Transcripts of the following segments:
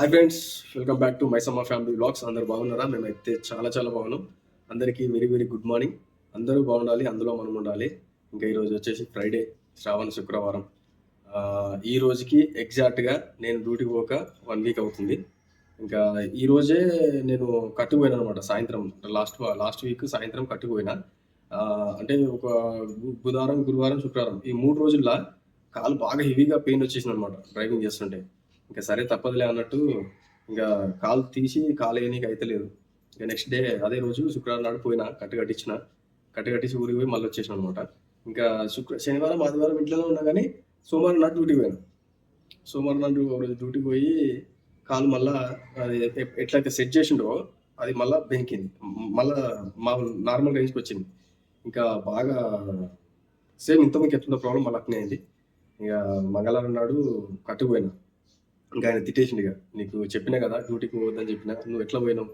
Hi friends welcome back to my Maisamma family blogs అందరు బాగున్నారా? మేమైతే చాలా చాలా బాగున్నాం. అందరికీ వెరీ వెరీ గుడ్ మార్నింగ్ అందరూ బాగుండాలి అందులో మనం ఉండాలి. ఇంకా ఈరోజు వచ్చేసి ఫ్రైడే శ్రావణ శుక్రవారం. ఈ రోజుకి ఎగ్జాక్ట్గా నేను డ్యూటీకి పోక వన్ వీక్ అవుతుంది. ఇంకా ఈ రోజే నేను కట్టుకుపోయాను అనమాట సాయంత్రం. లాస్ట్ లాస్ట్ వీక్ సాయంత్రం కట్టుకుపోయినా. అంటే ఒక బుధవారం గురువారం శుక్రవారం ఈ మూడు రోజుల్లో కాలు బాగా హెవీగా పెయిన్ వచ్చేసింది అనమాట డ్రైవింగ్ చేస్తుంటే. ఇంకా సరే తప్పదులే అన్నట్టు ఇంకా కాలు తీసి కాలు వేయనీకి అయితే లేదు. ఇంకా నెక్స్ట్ డే అదే రోజు శుక్రవారం నాడు పోయినా కట్టు కట్టించిన. కట్టు కట్టించి ఊరికి పోయి మళ్ళీ వచ్చేసిన అనమాట ఇంకా శుక్ర శనివారం ఆదివారం ఇంట్లోనే ఉన్నా కానీ సోమవారం నాడు డ్యూటీ పోయాను. సోమవారం నాడు ఒక రోజు డ్యూటీకి పోయి కాలు మళ్ళా అది ఎట్లయితే సెట్ చేసిండో అది మళ్ళా బెంకింది. మళ్ళా మా నార్మల్ రేంజ్కి వచ్చింది. ఇంకా బాగా సేమ్ ఇంతమందికి ఎట్లుందో ప్రాబ్లం మళ్ళీ అట్నే అయింది. ఇక మంగళవారం నాడు కట్టుకుపోయినా ఇంకా ఆయన తిట్టేసిండు ఇక. నీకు చెప్పినా కదా డ్యూటీకి పోవద్దని చెప్పినా నువ్వు ఎట్లా పోయినావు?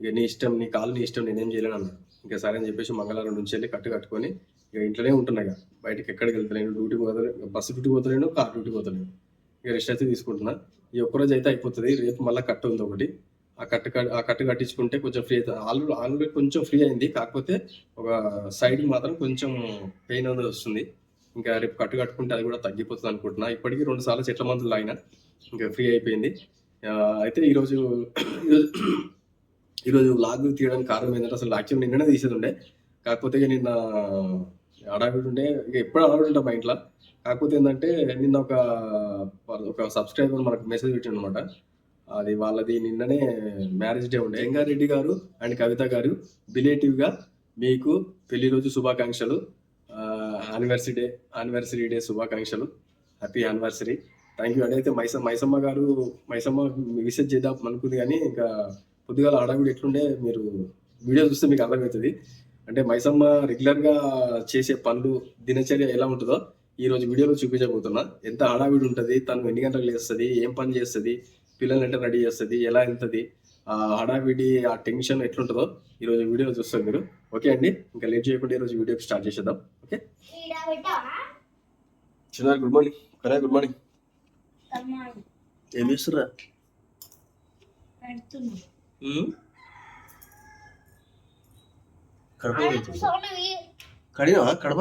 ఇక నీ ఇష్టం నీ కాలు నీ ఇష్టం నేనేం చేయలేను అన్న. ఇంకా సరే అని చెప్పేసి మంగళవారం నుంచి వెళ్ళి కట్టు కట్టుకొని ఇక ఇంట్లోనే ఉంటున్నా ఇక. బయటకి ఎక్కడికి వెళ్తలేను డ్యూటీ పోతలేను బస్సు డ్యూటీ పోతలేను కార్ డ్యూటీ పోతలేను. ఇక రెస్ట్ అయితే తీసుకుంటున్నా. ఈ ఒక్కరోజు అయితే అయిపోతుంది రేపు మళ్ళీ కట్టు ఉంది ఒకటి. ఆ కట్టు ఆ కట్టు కట్టించుకుంటే కొంచెం ఫ్రీ అవుతుంది ఆల్రెడీ ఆల్రెడీ కొంచెం ఫ్రీ అయింది కాకపోతే ఒక సైడ్ మాత్రం కొంచెం పెయిన్ అనేది వస్తుంది. ఇంకా రేపు కట్టు కట్టుకుంటే అది కూడా తగ్గిపోతుంది అనుకుంటున్నా. ఇప్పటికీ రెండు సార్లు చెట్ల మందులు తాగిన. ఇంకా ఫ్రీ అయిపోయింది. అయితే ఈరోజు ఈరోజు ఈరోజు లాగ్ తీయడానికి కారణం ఏంటంటే అసలు యాక్చువల్ నిన్ననే తీసేది కాకపోతే ఇక నిన్న అడావిడి ఉండే. ఇక ఎప్పుడు అడావిడి ఉంటాం మా ఇంట్లో. కాకపోతే ఏంటంటే నిన్న ఒక ఒక సబ్స్క్రైబర్ మనకు మెసేజ్ పెట్టిండు అనమాట అది వాళ్ళది నిన్ననే మ్యారేజ్ డే ఉండే. రంగారెడ్డి గారు అండ్ కవిత గారు బిలేటివ్గా మీకు పెళ్ళి రోజు శుభాకాంక్షలు. యానివర్సరీ డే యానివర్సరీ డే శుభాకాంక్షలు. హ్యాపీ యానివర్సరీ థ్యాంక్ యూ అడైతే మైస మైసమ్మ గారు మైసమ్మ విసిట్ చేద్దాం అనుకుంది కానీ ఇంకా పొద్దుగాల ఆడవిడి ఎట్లుండే మీరు వీడియో చూస్తే మీకు అర్థమవుతుంది. అంటే మైసమ్మ రెగ్యులర్గా చేసే పనులు దినచర్య ఎలా ఉంటుందో ఈ రోజు వీడియోలో చూపించబోతున్నా. ఎంత హడావిడి ఉంటుంది తను ఎన్ని గంటలకు లేస్తుంది ఏం పని చేస్తుంది పిల్లల్ని ఎంత రెడీ చేస్తుంది ఎలా వెళ్తుంది ఆ హడావిడి ఆ టెన్షన్ ఎట్లుంటుందో ఈ రోజు వీడియో చూస్తారు మీరు. ఓకే అండి? ఇంకా లేట్ చేయకుండా ఈ రోజు వీడియో స్టార్ట్ చేసేద్దాం. ఓకే? చిన్న గుడ్ మార్నింగ్. కరే గుడ్ మార్నింగ్. ఏం చేస్తురా కడప కడినా కడప?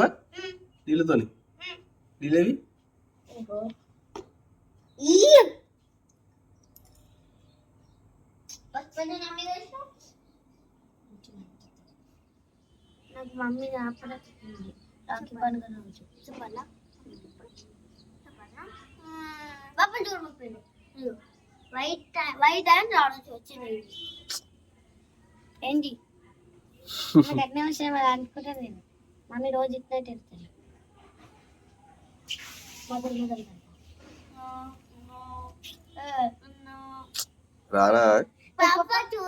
నీళ్ళతోని. నీళ్ళేవి? నాకు మమ్మీ రాఖీ పండుగ రోజు. చెప్పాలా? పాప వైట్ వైట్ అండ్ ఆరెంజ్ వచ్చింది. ఏంటి? అగ్ని విషయం అది అనుకుంటా నేను. మమ్మీ రోజు ఇట్లా తిరుగుతాను మొదలు మొదలు రానా పెట్టొచ్చు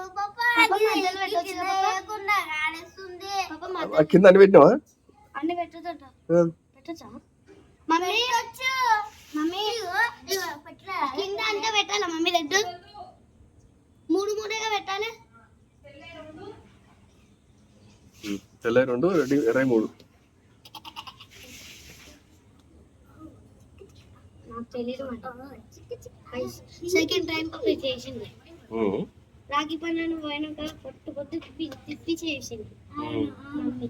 కింద అన్ని పెట్టినావా? అన్ని పెట్టొచ్చట పెట్టచ్చా? మమ్మీ మమ్మీ కింద అంతా పెట్టాలా మమ్మీ లడ్డు? మూడు మూడుగా పెట్టాలి. తెల్ల రెండు రెడ్డి ఇరవై మూడు. నాకు తెలియదు సెకండ్ టైం పప్పు చేసింది. రాగి పండుగ పోయినాక పొట్టు పొట్టు తిప్పి తిప్పి చేసింది. మమ్మీ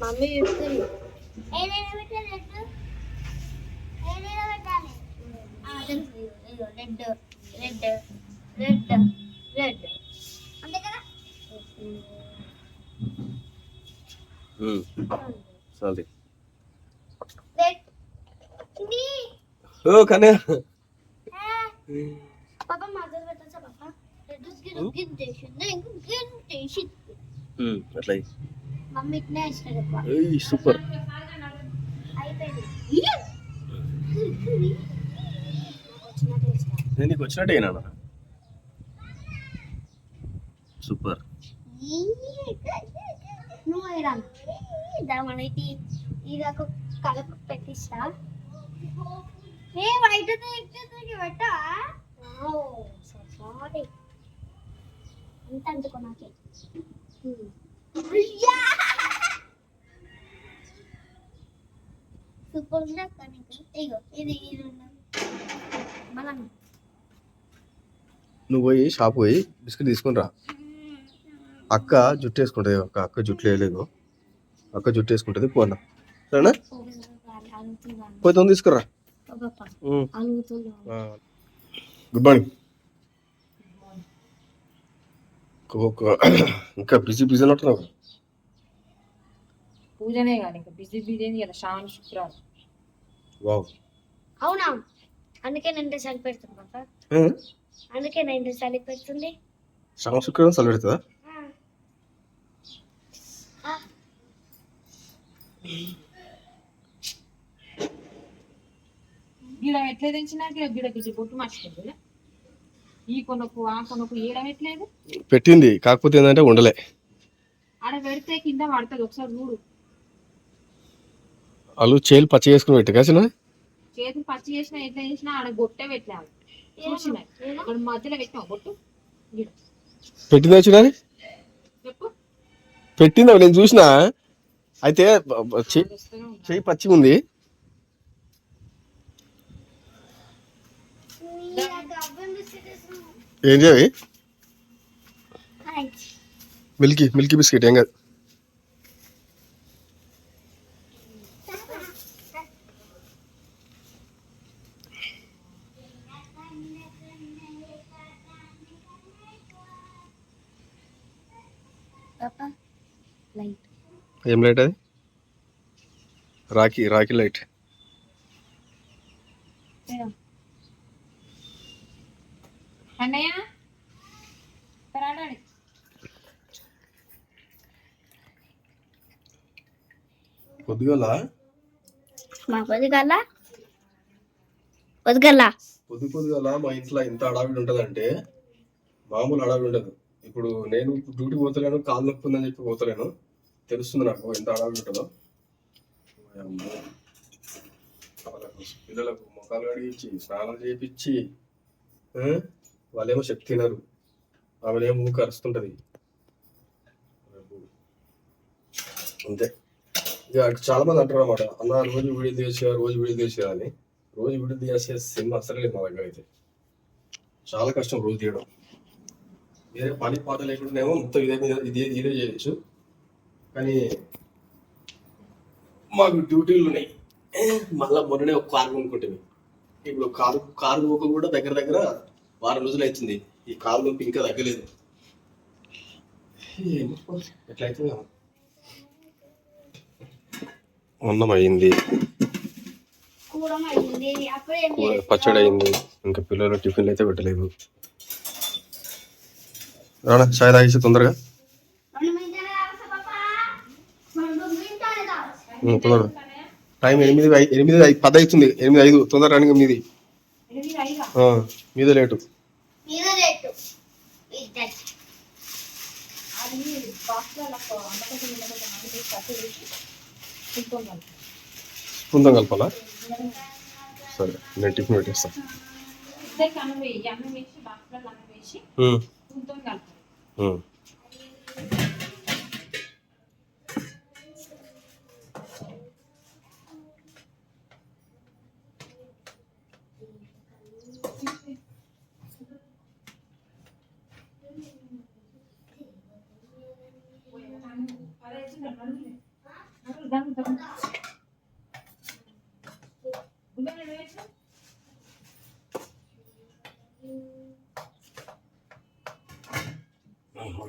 మమ్మీ చెప్తుంది రెడ్ రెడ్ రెడ్ రెడ్ అంతే కదా? సారీ రెడ్ ఓ కన్యా పాప మదర్ పెట్టచ్చా పాప రెడ్ గిన్ గిన్ చేసింది ఇంకో గిన్ చేసింది అట్లా సూపర్. నేను నీకు వచ్చినట్టే నాన్న? సూపర్. మనకి ఇది ఒక కలప పెట్టిస్తా. ఏ వైట్ పెట్ట? సారీ. అందుకో నాకే? సూపర్ ఉందా కనుక ఇగో ఇది ఇది బలం నువ్వు పోయి షాప్ పోయి బిస్కెట్ తీసుకుని రా. అక్క జుట్టు వేసుకుంటుంది అక్క అక్క జుట్లు వేయలేదు. అక్క జుట్టు వేసుకుంటుంది పోనా సరేనా? పోయి తొందర తీసుకురా. Good morning. ఇంకా బిజీ బిజీ అంటున్నావు పూజనే కానీ ఇంకా బిజీ బిజీ కదా శ్రావణ శుక్రవారం. వావ్. అవునా? అందుకే నేను చలి పెడుతుంది పాప అందుకే నేను చలి పెడుతుంది. శ్రమ శుక్రవారం చలి పెడుతుందా గిడ ఎట్లా తెచ్చినా గిడ గిడ గిడ బొట్టు మర్చిపోతుంది ఈ కొనకు ఆ కొనకు ఏడం ఎట్లేదు? పెట్టింది. కాకపోతే ఏంటంటే ఉండలే. ఆడ పెడితే కింద పడుతుంది. ఒకసారి చూడు. వాళ్ళు చేలు పచ్చ చేసుకుని పెట్టి. కాసిన? చేతులు పచ్చి చేసినా ఎట్లా చేసినా ఆడ బొట్టే పెట్టలేదు చూసిన? అక్కడ మధ్యలో పెట్టినావు బొట్టు పెట్టింది వచ్చినది చెప్పు. పెట్టింది? నేను చూసిన. అయితే చెయ్యి పచ్చిగా ఉంది ఏం చేయాలి మిల్కీ మిల్కీ బిస్కెట్ ఏం కాదు పాప లైట్ ఏం లైట్ అది రాఖీ రాఖీ లైట్ అన్నయ్య? రాడాడి పొద్దుగల? మా పొద్దుగల? పొద్దుగల? పొద్దు పొద్దుగల మా ఇంట్లో ఎంత అడావిడి ఉంటుందంటే మామూలు అడావిడి ఉండదు. ఇప్పుడు నేను డ్యూటీ పోతలేను కాలు నొప్పి ఉందని చెప్పి పోతలేను. తెలుస్తుంది నాకు ఎంత అడావిడి ఉంటుందో. పిల్లలకు ముఖాలు కడిగించి స్నానం చేయించి వాళ్ళేమో శక్తి తినరు ఆమెనేమో ఊక అరుస్తుంటది. అంతే. ఇక చాలా మంది అంటారు అనమాట అన్న రోజు వీడియో తీసేయా రోజు వీడియో తీసేయా అని. రోజు వీడియో తీసే సినిమా అసలు లేదు మా దగ్గర అయితే చాలా కష్టం రోజు తీయడం. వేరే పని పాట లేకుండానేమో మొత్తం ఇదే ఇదే ఇదే చేయొచ్చు. కానీ మాకు డ్యూటీలు ఉన్నాయి. మళ్ళీ మొన్ననే ఒక కారు కొనుక్కుంటుంది ఇప్పుడు కారు కారు పోక కూడా దగ్గర దగ్గర వారం రోజులు అవుతుంది. ఈ కారు నొప్పి ఇంకా తగ్గలేదు. ఎట్లయితుందో. అన్నం అయింది. పచ్చడి అయింది ఇంకా పిల్లలు టిఫిన్లు అయితే పెట్టలేదు. రానా చాయ్ తాగేసి తొందరగా? తొందరగా. టైం ఎనిమిది ఎనిమిది పది అవుతుంది ఎనిమిది ఐదు. తొందర రాని మీది ఎనిమిది. మీద లేటు. మీద తింటున్నాను ముందు కలపాలా. సరే నేను టిఫిన్ పెట్టేస్తాను అన్నం వేసి బాక్స్లో అన్నం వేసి ఉమ్, గుంతో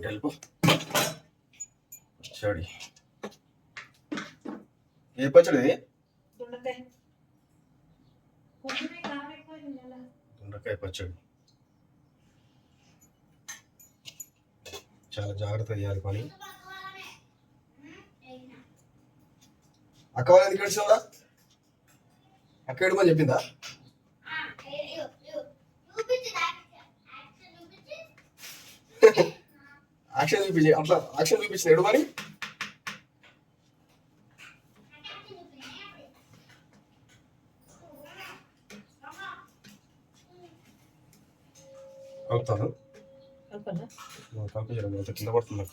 వెళ్ళిపో పచ్చడి ఏ పచ్చడి? దొండకాయ పచ్చడి. చాలా జాగ్రత్త చేయాలి పని. అక్క వాళ్ళు ఎందుకు ఏడ్చినావురా? అక్క ఏడమని చెప్పిందా యాక్షన్. యాక్షన్ చూపించు. యాక్షన్ చూపించి అట్లా యాక్షన్ చూపించిన ఎడమని అవుతాను కింద పడుతుంది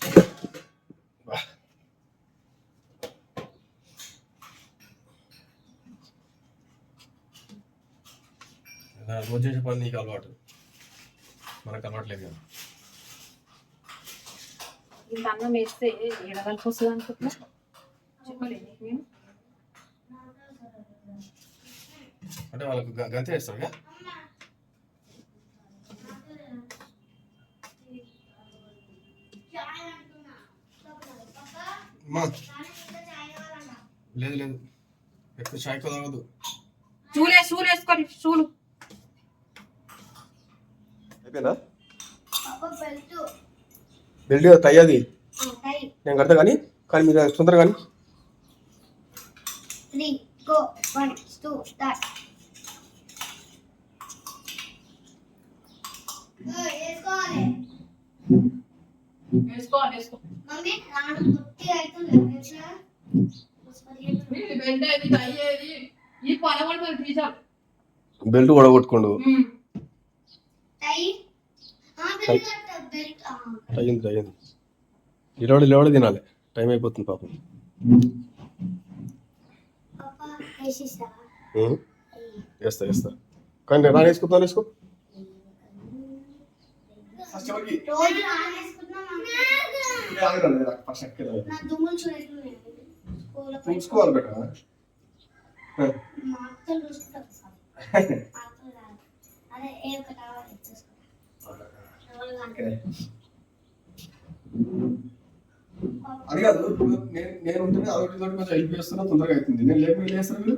రోజు చేసే పని నీకు అలవాటు. మనకు అలవాట్లేదు కదా. ఇంత అన్నం వేస్తే ఎడగలికి వస్తుంది అనుకుంటున్నా? చెప్పలేదు నేను? అంటే వాళ్ళకు గంతే వేస్తారు కదా? అమ్మా లేదు లేదు. ఎక్కువ చాయ్ కుదరదు చూలే షూలు వేసుకోండి షూలు అయిపోయిందా? బెల్ట్. బెల్ట్ టై అది. నేను కడతా కానీ కానీ మీరు తొందరగా కానీ. Three go one two start. వేసుకోవాలి వేసుకోవాలి. వేసుకో మమ్మీ నాన్న పుట్టి అవుతుంది తెలుసా? బెండ ఇది అయ్యేది ఈ పొలం కూడా తీసాం బెల్ట్ కూడా కొట్టుకోండు టై ఆ బెల్ట్ కట్ట బెల్ట్ అయ్యింది అయ్యింది. ఇరవై లేవడే తినాలి. టైం అయిపోతుంది పాపం? వేస్తా వేస్తా. కానీ నేను రాని వేసుకుంటాను వేసుకో చూసుకోవాలి బెట? మా అక్కలు చూసుకుంటారు సార్. మా అక్కలు కాదు అదే ఏ ఒక అది కాదు ఇప్పుడు నేను నేను ఉంటేనే అదొకటి తోటి కొంచెం హెల్ప్ చేస్తున్నా తొందరగా అవుతుంది. నేను చేస్తారు మీరు?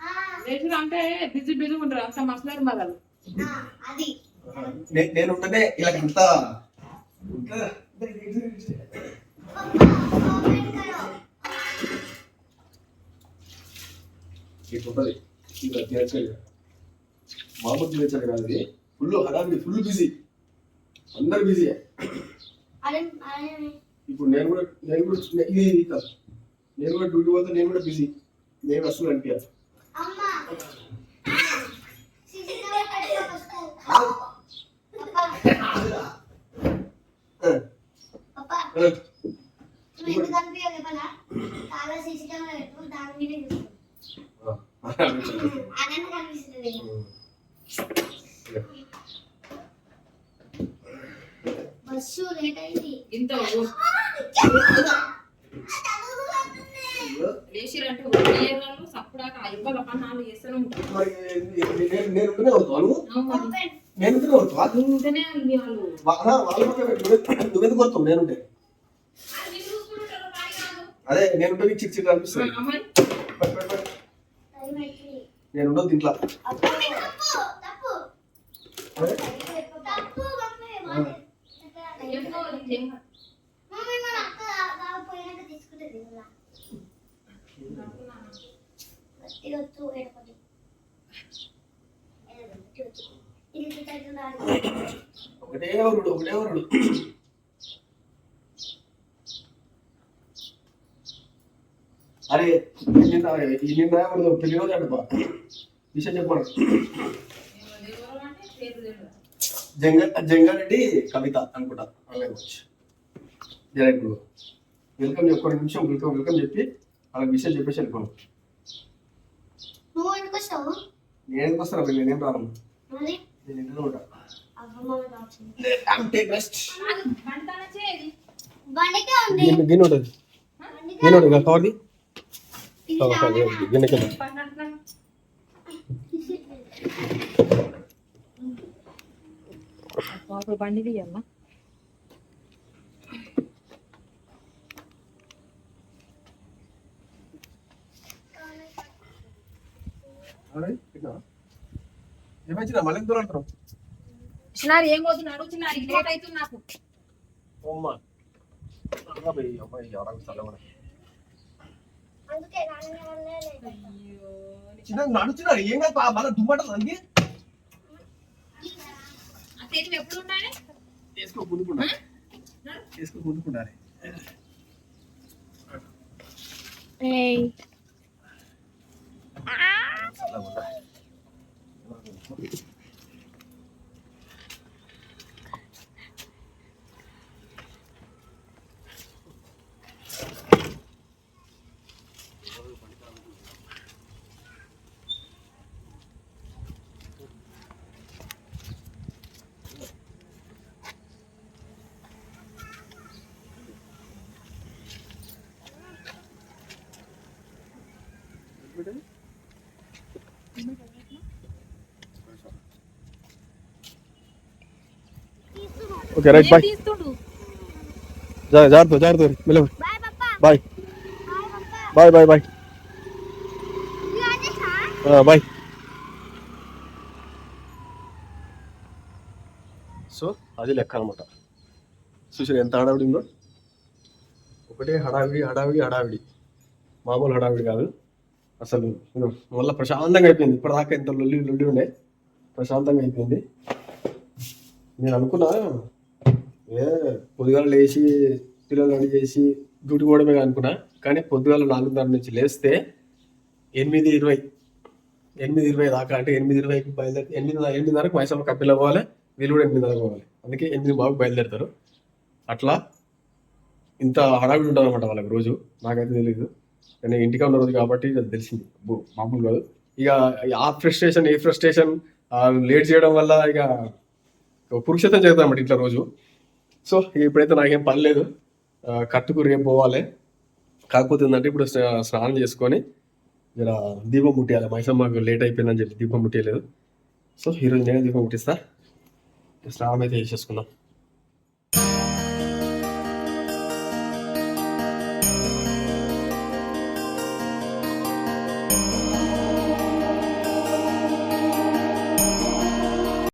ఆ, రేట్లు అంటే బిజీ బిజీ ఉంటారు అంత మసలారు మగలు ఆ, అది. నే- నేను ఉంటేనే ఇలా అంతా ఇట్లుంటది ఇది దినచర్య మామూలు దినచర్య కాదు ఫుల్ హడావిడి ఫుల్ బిజీ అందరు బిజీ అదే అదే ఇప్పుడు నేను కూడా నేను కూడా ఇది ఇది కాదు. నేను కూడా డ్యూటీ పోతే నేను కూడా బిజీ నేను అసలు అనిపించాను అమ్మ. బస్సు లేట్ అయింది ఇంత లేచిరంటే వాళ్ళు. సప్పుడాక ఇవ్వాలి పని నాలుగు చేస్తూనే ఉంటారు మరి నేను నేనుంటే అది నేను చిక్ చిక్ అనిపిస్తుంది. నేను ఉండదు దీంట్లో. ఒకటే వరుడు ఒకటే వరుడు. అరే నిన్న నిన్న అంటపా విషయం చెప్పాను. జంగ జంగారెడ్డి కవిత అనుకుంటా ఆన్లైన్ వచ్చి డైరెక్ట్ వెల్కమ్ ఒక్క నిమిషం వెల్కమ్ వెల్కమ్ చెప్పి వాళ్ళకి విషయం చెప్పేసి వెళ్ళిపోను నేను ఎందుకు వస్తాను నేనేం రాను నేను ఇంట్లో ఉంటా గిన్నె ఉంటుంది గిన్నె ఉంటుంది కవర్ది. గిన్నె కింద బండి తీయమ్మా ఏమైనా మళ్ళీ దూరం అంటారు చిన్నారి ఏం పోతుంది అడుగుతున్నారు లేట్ అవుతుంది నాకు. అమ్మా. అమ్మాయి ఎవరైనా అందుకే నాన్న వల్లే చిన్న నడుచున్నారు ఏం కాదు మళ్ళీ దుమ్మంటారు తెరివి ఎప్పుడు ఉండాలి వేసుకో ముందుకుండాలి వేసుకో ముందుకుండాలి బిడ్డలు ఓకే రైట్ బాయ్ జాగ్రత్త జాగ్రత్త మిలవ bye bye bye bye bye so అది లెక్క అనమాట చూసారు ఎంత హడావిడి ఒకటే హడావిడి హడావిడి హడావిడి. మామూలు హడావిడి కాదు. అసలు మళ్ళీ ప్రశాంతంగా అయిపోయింది. ఇప్పటిదాకా ఇంత లొల్లి లొల్లి ఉండే. ప్రశాంతంగా అయిపోయింది. నేను అనుకున్నా ఏ పొద్దుగాల లేచి పిల్లలు రెడీ చేసి డ్యూటీ పోవడమే అనుకున్నా. కానీ పొద్దుగాల నాలుగున్నర నుంచి లేస్తే ఎనిమిది ఇరవై. ఎనిమిది ఇరవై దాకా అంటే ఎనిమిది ఇరవైకి బయలుదేరి ఎనిమిది ఎనిమిదిన్నరకు మైసమ్మ కప్పిల్ పోవాలి వీళ్ళు కూడా ఎనిమిదిన్నరకు పోవాలి. అందుకే ఎనిమిది బాగు బయలుదేరుతారు. అట్లా ఇంత హడావిడి ఉంటుంది అనమాట వాళ్ళకి రోజు. నాకైతే తెలియదు నేను ఇంటికి ఉన్న రోజు కాబట్టి తెలిసింది. మామూలు కాదు ఇక ఆ ఫ్రస్ట్రేషన్ ఏ ఫ్రస్ట్రేషన్ లేట్ చేయడం వల్ల ఇక పురుషత్వం చేద్దాం అన్నమాట ఇంట్లో రోజు. సో ఇప్పుడైతే నాకేం పని లేదు. కట్టుకు రేపు పోవాలి. కాకపోతే ఏంటంటే ఇప్పుడు స్నానం చేసుకొని జర దీపం ముట్టేయాలి. మైసమ్మకు లేట్ అయిపోయిందని చెప్పి దీపం ముట్టేయలేదు సో ఈరోజు నేను దీపం ముట్టిస్తా. స్నానం అయితే చేసేసుకుందాం.